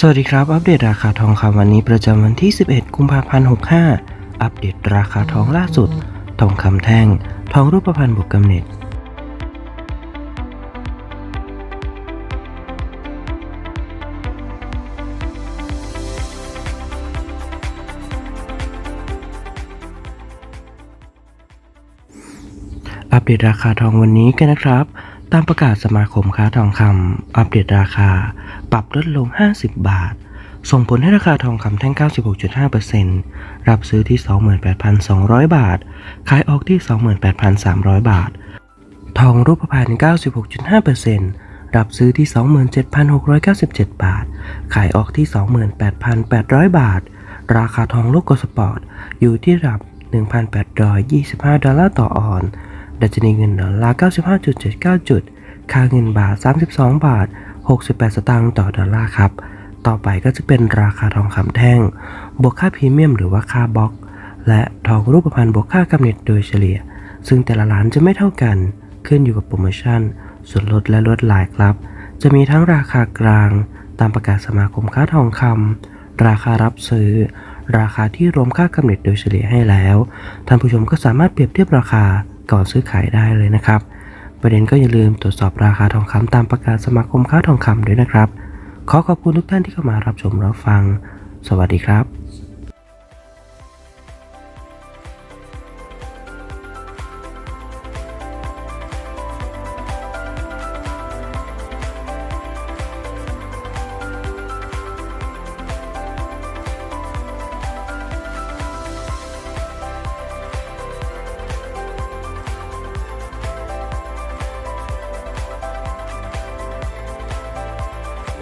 สวัสดีครับ อัปเดตราคาทองคำวันนี้ประจำวันที่ 11 กุมภาพันธ์ 65 อัปเดตราคาทองล่าสุด ทองคำแท่ง ทองรูปพรรณบวกกำเนิดอัปเดตราคาทองวันนี้กันนะครับ ตามประกาศสมาคมค้าทองคำอัปเดตราคา ปรับลดลง 50 บาท ส่งผลให้ราคาทองคำแท่ง 96.5%รับซื้อที่ 28,200 บาท ขายออกที่ 28,300 บาท ทองรูปพรรณ96.5%รับซื้อที่ 27,697 บาท ขายออกที่ 28,800 บาท ราคาทองโลกสปอร์ตอยู่ที่ระดับ 1,825 ดอลลาร์ต่อออนซ์ ดัชนีเงินดอลลาร์ 95.79 จุด ค่าเงินบาท 32 บาท 68 สตางค์ต่อดอลลาร์ครับ ต่อไปก็จะเป็นราคาทองคำแท่ง บวกค่าพรีเมียมหรือว่าค่าบล็อก และทองรูปพรรณบวกค่ากำเนิดโดยเฉลี่ย ซึ่งแต่ละร้านจะไม่เท่ากัน ขึ้นอยู่กับโปรโมชั่น ส่วนลดและลดหลายครับ จะมีทั้งราคากลาง ตามประกาศสมาคมค้าทองคำ ราคารับซื้อราคาที่รวมค่ากำเนิดโดยเฉลี่ยให้แล้ว ท่านผู้ชมก็สามารถเปรียบเทียบราคา ก่อนซื้อขายได้เลยนะครับ ประเด็นก็อย่าลืมตรวจสอบราคาทองคำตามประกาศสมาคมค้าทองคำด้วยนะครับ ขอขอบคุณทุกท่านที่เข้ามารับชมรับฟัง สวัสดีครับ